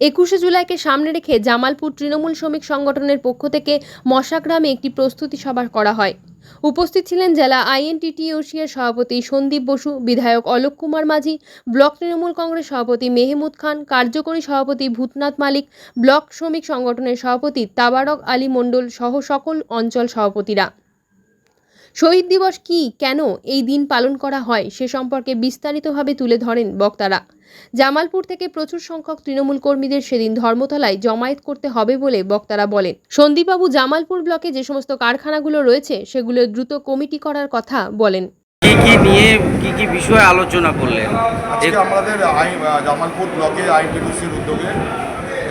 একুশে জুলাইকে সামনে রেখে জামালপুর তৃণমূল শ্রমিক সংগঠনের পক্ষ থেকে মশাগ্রামে একটি প্রস্তুতি সভা করা হয়। উপস্থিত ছিলেন জেলা আইএনটিটিউসির সভাপতি সন্দীপ বসু, বিধায়ক অলোক কুমার মাঝি, ব্লক তৃণমূল কংগ্রেস সভাপতি মেহমুদ খান, কার্যকরী সভাপতি ভূতনাথ মালিক, ব্লক শ্রমিক সংগঠনের সভাপতি তাবারক আলী মণ্ডল সহ সকল অঞ্চল সভাপতিরা। শহীদ দিবস কি কেন এই দিন পালন করা হয় সে সম্পর্কে বিস্তারিতভাবে তুলে ধরেন বক্তারা। জামালপুর থেকে প্রচুর সংখ্যক তৃণমূল কর্মীদের সেদিন ধর্মতলায় জমায়েত করতে হবে বলে বক্তারা বলেন। সন্দীপবাবু জামালপুর ব্লকে যে সমস্ত কারখানাগুলো রয়েছে সেগুলো দ্রুত কমিটি করার কথা বলেন। কি কি নিয়ে কি কি বিষয়ে আলোচনা করলেন? আজকে আমাদের জামালপুর ব্লকে উদ্যোগে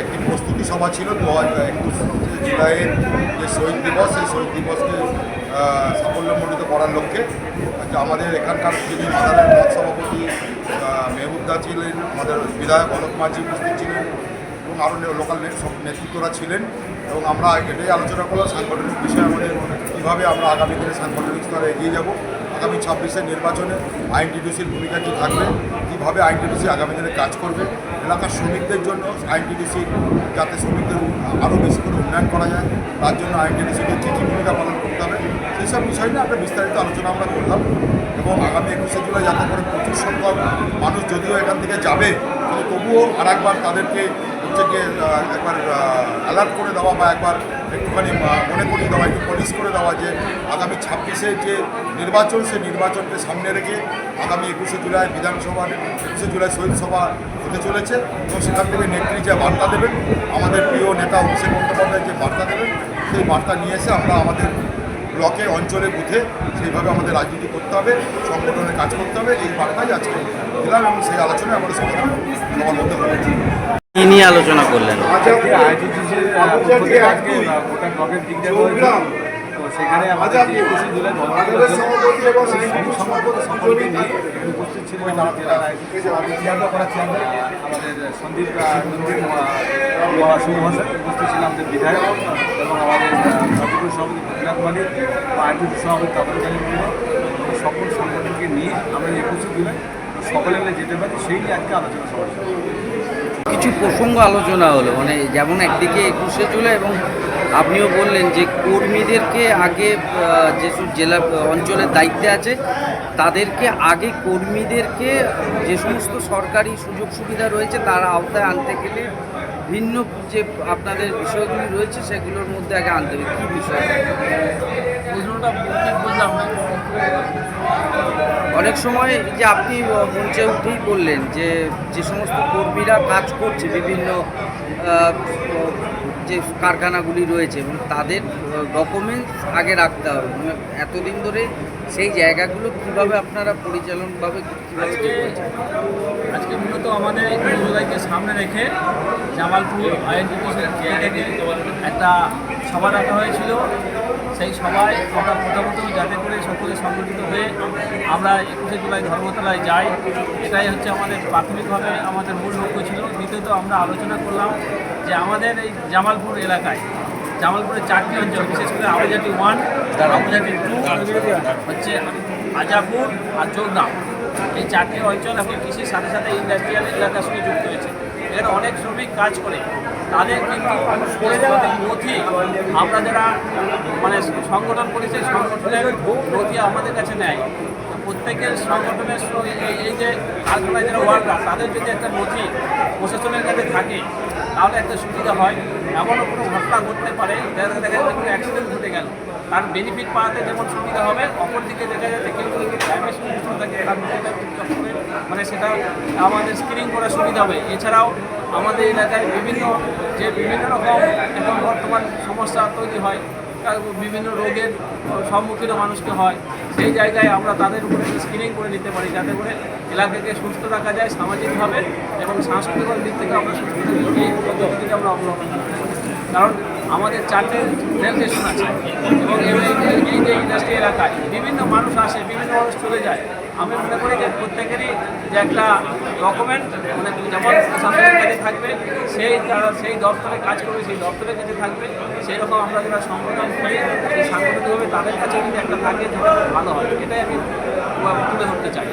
একটি প্রস্তুতি সভা ছিল দু হাজার একুশ জুলাইয়ের যে শহীদ দিবস সেই শহীদ দিবসকে সাফল্যমণ্ডিত করার লক্ষ্যে আজকে আমাদের এখানকার যিনি মাদারের ব্লক সভাপতি আহ, মেহবুবদা ছিলেন আমাদের বিধায়ক অলোক মাঝি উপস্থিত ছিলেন এবং আরও লোকাল নেতৃত্বরা ছিলেন এবং আমরা এটাই আলোচনা করলাম সাংগঠনিক বিষয়ে আমাদের কীভাবে আমরা আগামী দিনে সাংগঠনিক স্তরে এগিয়ে যাব। আগামী ছাব্বিশের নির্বাচনে আইনটিডিউসির ভূমিকা কী থাকবে? কীভাবে আইনটিডিসি আগামী দিনে কাজ করবে। এলাকার শ্রমিকদের জন্য আইনটিডিসি যাতে শ্রমিকদের আরও বেশি করে উন্নয়ন করা যায়, তার জন্য আইনটিডিসিকে কী কী ভূমিকা পালন করতে হবে, সেই সব বিষয় নিয়ে একটা বিস্তারিত আলোচনা আমরা করলাম। এবং আগামী একুশে জুলাই যাতে করে প্রচুর সংখ্যক মানুষ যদিও এখান থেকে যাবে তবুও আর তাদেরকে আহ, একবার অ্যালার্ট করে দেওয়া বা একবার একটুখানি মনে করিয়ে দেওয়া একটু পলিশ করে দেওয়া যে আগামী ছাব্বিশে যে নির্বাচন সেই নির্বাচনকে সামনে রেখে আগামী একুশে জুলাই বিধানসভা একুশে জুলাই শহীদ সভা হতে চলেছে এবং সেখান থেকে নেত্রী যে বার্তা দেবেন আমাদের প্রিয় নেতা অভিষেক বন্দ্যোপাধ্যায় যে বার্তা দেবেন সেই বার্তা নিয়ে এসে আমরা আমাদের ব্লকে অঞ্চলে বুথে সেইভাবে আমাদের রাজনীতি করতে হবে সংগঠনের কাজ করতে হবে এই বার্তাই আজকে দিলাম এবং সেই আলোচনায় আমাদের সমাধান মধ্যে হয়েছে কি নিয়ে আলোচনা করলেন সেখানে আমাদের যে একুশে জুলাই সকলকে নিয়ে উপস্থিত ছিলেন আমাদের চেয়ারম্যান করা চেয়ারম্যান আমাদের সন্দীপ উপস্থিত ছিলেন আমাদের বিধায়ক এবং আমাদের কার্যকরী সভাপতি ভূতনাথ মালিক বা আইনজীবী সভাপতি তাপন সকল সংগঠনকে নিয়ে আমরা একুশে জুলাই সকলে মিলে যেতে পারি সেই নিয়ে আজকে আলোচনা সভা কিছু প্রসঙ্গ আলোচনা হলো। মানে যেমন একদিকে একুশে চলে এবং আপনিও বললেন যে কর্মীদেরকে আগে যেসব জেলা অঞ্চলের দায়িত্বে আছে, তাদেরকে আগে কর্মীদেরকে যে সমস্ত সরকারি সুযোগ সুবিধা রয়েছে তার আওতায় আনতে গেলে ভিন্ন যে আপনাদের বিষয়গুলি রয়েছে সেগুলোর মধ্যে আগে আনতে হবে। কী বিষয়? অনেক সময় যে আপনি মঞ্চে উঠেই বললেন যে যে সমস্ত কর্মীরা কাজ করছে বিভিন্ন যে কারখানাগুলি রয়েছে এবং তাদের ডকুমেন্টস আগে রাখতে হবে। মানে এতদিন ধরে সেই জায়গাগুলো কীভাবে আপনারা পরিচালনভাবে কীভাবে আজকে মূলত আমাদের এই জুলাইকে সামনে রেখে জামালপুর একটা সভা রাখা হয়েছিল। সেই সভায় আমরা প্রথমত যাতে করে সকলে সংগঠিত হয়ে আমরা একুশে জুলাই ধর্মতলায় যাই। এটাই হচ্ছে আমাদের প্রাথমিকভাবে আমাদের মূল লক্ষ্য ছিল। দ্বিতীয়ত আমরা আলোচনা করলাম যে আমাদের এই জামালপুর এলাকায় জামালপুরের চারটি অঞ্চল, বিশেষ করে আবুজাটি ওয়ান আবুজাটি টু, হচ্ছে আজাপুর আর চৌদ্দাম এই চারটি অঞ্চল এখন কৃষির সাথে সাথে ইন্ডাস্ট্রিয়াল এলাকার সঙ্গে যুক্ত হয়েছে। এখানে অনেক শ্রমিক কাজ করে। তাদের কিন্তু নথি আমরা যারা মানে সংগঠন করি সেই সংগঠনের নথি আমাদের কাছে নেয় প্রত্যেকের সংগঠনের এই- যে যারা ওয়ার্কার তাদের যদি একটা নথি প্রশাসনের কাছে থাকে, তাহলে একটা সুবিধা হয়। এমনও কোনো ঘটনা ঘটতে পারে, দেখা যাচ্ছে কোনো অ্যাক্সিডেন্ট ঘটে গেল। তার বেনিফিট পাওয়াতে যেমন সুবিধা হবে, অপরদিকে দেখা যাচ্ছে কেউ যদি থাকে মানে সেটা আমাদের স্ক্রিনিং করার সুবিধা হবে। এছাড়াও আমাদের এলাকায় বিভিন্ন যে বিভিন্ন রকম এখন বর্তমান সমস্যা তৈরি হয় বিভিন্ন রোগের সম্মুখীন মানুষকে হয়, সেই জায়গায় আমরা তাদের উপরে স্ক্রিনিং করে নিতে পারি, যাতে করে এলাকাকে সুস্থ রাখা যায় সামাজিকভাবে এবং সাংস্কৃতিক দিক থেকে আমরা সুস্থ আমরা অবলম্বন করি কারণ আমাদের চারটে রেল স্টেশন আছে। এবং এই যে ইন্ডাস্ট্রি এলাকায় বিভিন্ন মানুষ আসে, বিভিন্ন মানুষ চলে যায়। আমি মনে করি যে প্রত্যেকেরই যে একটা ডকুমেন্ট মানে যেমন প্রশাসনের কাছে থাকবে, সেই তারা সেই দপ্তরে কাজ করবে, সেই দপ্তরের কাছে থাকবে। সেই রকম আমরা যারা সংগঠন করি, সেই সাংগঠনিকভাবে তাদের কাছে যদি একটা থাকে ভালো হয়। এটাই আমি তুলে ধরতে চাই।